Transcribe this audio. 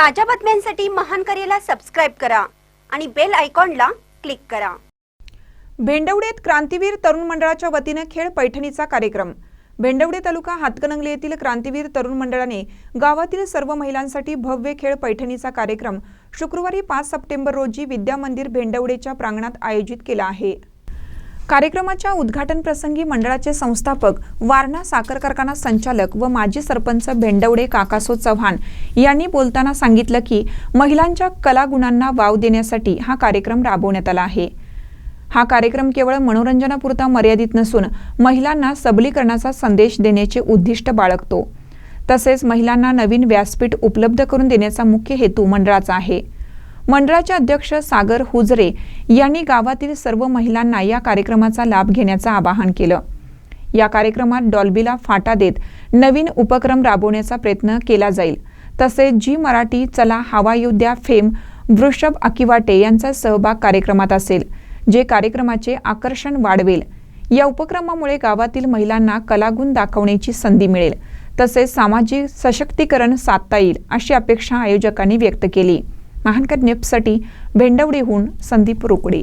ताज्या बातम्यांसाठी महान करेला सबस्क्राईब करा आणि बेल आयकॉनला क्लिक करा. भेंडवडेत क्रांतीवीर तरुण मंडळाच्या वतीने खेळ पैठणीचा कार्यक्रम. भेंडवडे तालुका हातकणंगले येथील क्रांतीवीर तरुण मंडळाने गावातील सर्व महिलांसाठी भव्य खेळ पैठणीचा कार्यक्रम शुक्रवारी पाच सप्टेंबर रोजी विद्या मंदिर भेंडवडेच्या प्रांगणात आयोजित केला आहे. कार्यक्रमाच्या उद्घाटन प्रसंगी मंडळाचे संस्थापक वारणा साखर कारखाना संचालक व माजी सरपंच भेंडवडे काकासो चव्हाण यांनी बोलताना सांगितलं की महिलांच्या कलागुणांना वाव देण्यासाठी हा कार्यक्रम राबवण्यात आला आहे. हा कार्यक्रम केवळ मनोरंजनापुरता मर्यादित नसून महिलांना सबलीकरणाचा संदेश देण्याचे उद्दिष्ट बाळगतो. तसेच महिलांना नवीन व्यासपीठ उपलब्ध करून देण्याचा मुख्य हेतू मंडळाचा आहे. मंडळाचे अध्यक्ष सागर हुजरे यांनी गावातील सर्व महिलांना या कार्यक्रमाचा लाभ घेण्याचं आवाहन केलं. या कार्यक्रमात डॉल्बीला फाटा देत नवीन उपक्रम राबवण्याचा प्रयत्न केला जाईल. तसेच जी मराठी चला हवा योद्ध्या फेम वृषभ अकिवाटे यांचा सहभाग कार्यक्रमात असेल जे कार्यक्रमाचे आकर्षण वाढवेल. या उपक्रमामुळे गावातील महिलांना कलागुण दाखवण्याची संधी मिळेल. तसेच सामाजिक सशक्तीकरण साधता येईल अशी अपेक्षा आयोजकांनी व्यक्त केली. महानकर न्यूजसाठी भेंडवडीहून संदीप रोकडे.